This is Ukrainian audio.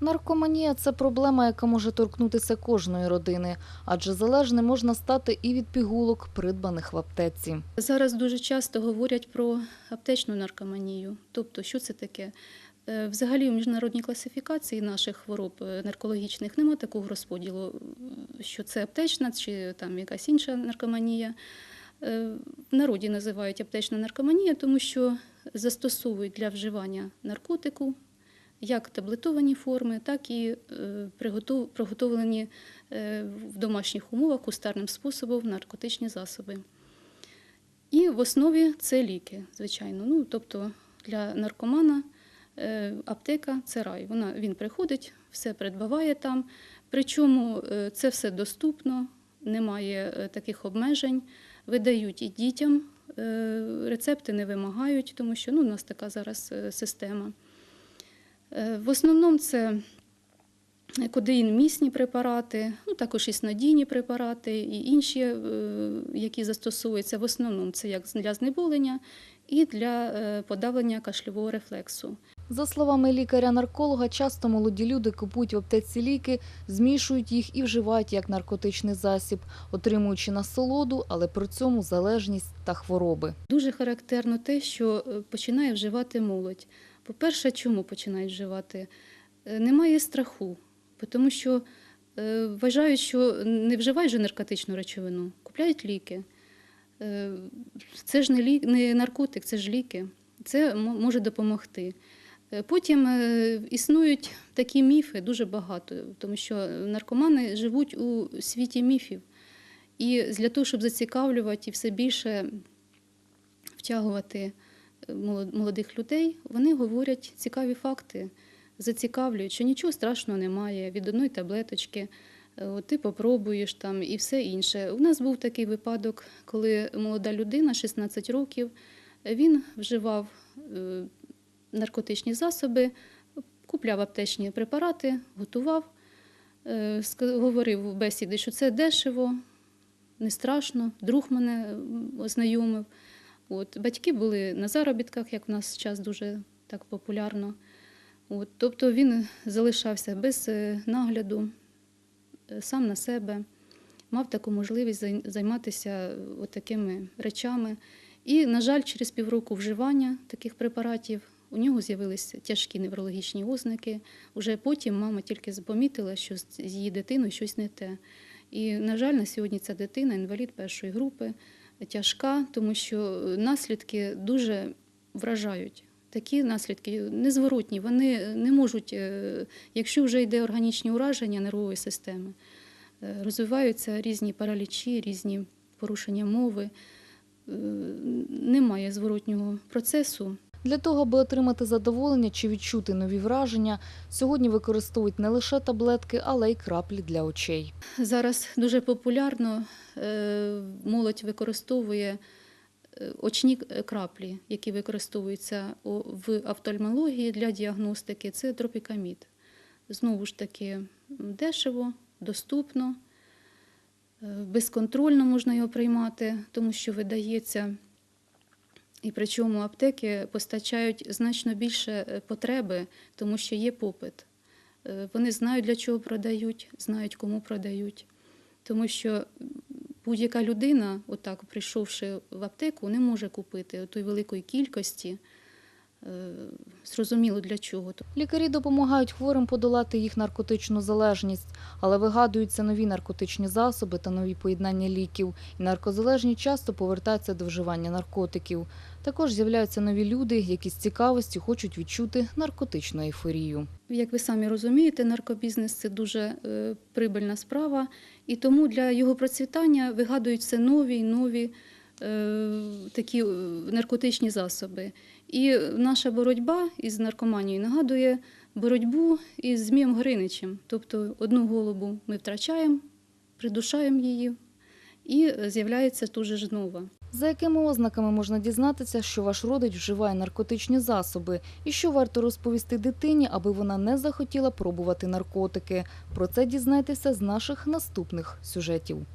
Наркоманія це проблема, яка може торкнутися кожної родини, адже залежним можна стати і від пігулок, придбаних в аптеці. Зараз дуже часто говорять про аптечну наркоманію. Тобто, що це таке? Е, Взагалі, в міжнародній класифікації наших хвороб е, наркологічних немає такого розподілу, е, що це аптечна чи там якась інша наркоманія. В народі називають аптечна наркоманія, тому що застосовують для вживання наркотику як таблетовані форми, так і е, приготовлені е, в домашніх умовах кустарним способом наркотичні засоби. І в основі це ліки, звичайно. Ну, тобто для наркомана е, аптека це рай. Вона, він приходить, все придбаває там. Причому це все доступно, немає таких обмежень. Видають і дітям, рецепти не вимагають, тому що ну, у нас така зараз система. Е, В основному це кодеїн-місні препарати, ну, також і снодійні препарати, і інші, е, які застосовуються. В основному це як для знеболення і для е, подавлення кашльового рефлексу. За словами лікаря-нарколога, часто молоді люди купують в аптеці ліки, змішують їх і вживають як наркотичний засіб, отримуючи насолоду, але при цьому залежність та хвороби. Дуже характерно те, що починає вживати молодь. По-перше, чому починають вживати? Е, Немає страху, тому що е, вважають, що не вживають же наркотичну речовину, купляють ліки. Е, Це ж не, лік, не наркотик, це ж ліки. Це може допомогти. Потім існують такі міфи дуже багато, тому що наркомани живуть у світі міфів. І для того, щоб зацікавлювати і все більше втягувати молодих людей, вони говорять цікаві факти, зацікавлюють, що нічого страшного немає від одної таблеточки. е, От ти попробуєш там і все інше. У нас був такий випадок, коли молода людина, 16 років, він вживав е, наркотичні засоби, купляв аптечні препарати, готував, е, говорив у бесіді, що це дешево, не страшно. Друг мене ознайомив. От, батьки були на заробітках, як в нас час дуже так популярно. От, тобто він залишався без е, нагляду, е, сам на себе, мав таку можливість займатися е, от такими речами. І, на жаль, через півроку вживання таких препаратів у нього з'явилися тяжкі неврологічні ознаки. Уже потім мама тільки помітила, що з її дитиною щось не те. І, на жаль, на сьогодні ця дитина інвалід першої групи, тяжка, тому що наслідки дуже вражають. Такі наслідки незворотні, вони не можуть, е, якщо вже йде органічні ураження нервової системи, е, розвиваються різні паралічі, різні порушення мови, е, немає зворотнього процесу. Для того, аби отримати задоволення чи відчути нові враження, сьогодні використовують не лише таблетки, але й краплі для очей. Зараз дуже популярно е, молодь використовує е, очні краплі, які використовуються в офтальмології для діагностики. Це тропікамід. Знову ж таки, дешево, доступно, е, безконтрольно можна його приймати, тому що видається. І причому аптеки постачають значно більше е, потреби, тому що є попит. Е, Вони знають, для чого продають, знають, кому продають. Тому що будь-яка людина, отак прийшовши в аптеку, не може купити тої великої кількості. Зрозуміло для чого. Лікарі допомагають хворим подолати їх наркотичну залежність, але вигадуються нові наркотичні засоби та нові поєднання ліків. І наркозалежні часто повертаються до вживання наркотиків. Також з'являються нові люди, які з цікавості хочуть відчути наркотичну ейфорію. Як ви самі розумієте, наркобізнес це дуже е, прибильна справа, і тому для його процвітання вигадуються нові й нові такі е, наркотичні засоби. І наша боротьба із наркоманією нагадує боротьбу із Змієм Гриничем. Тобто одну голову ми втрачаємо, придушаємо її, і з'являється тут же нова. За якими ознаками можна дізнатися, що ваш родич вживає наркотичні засоби, і що варто розповісти дитині, аби вона не захотіла пробувати наркотики? Про це дізнайтеся з наших наступних сюжетів.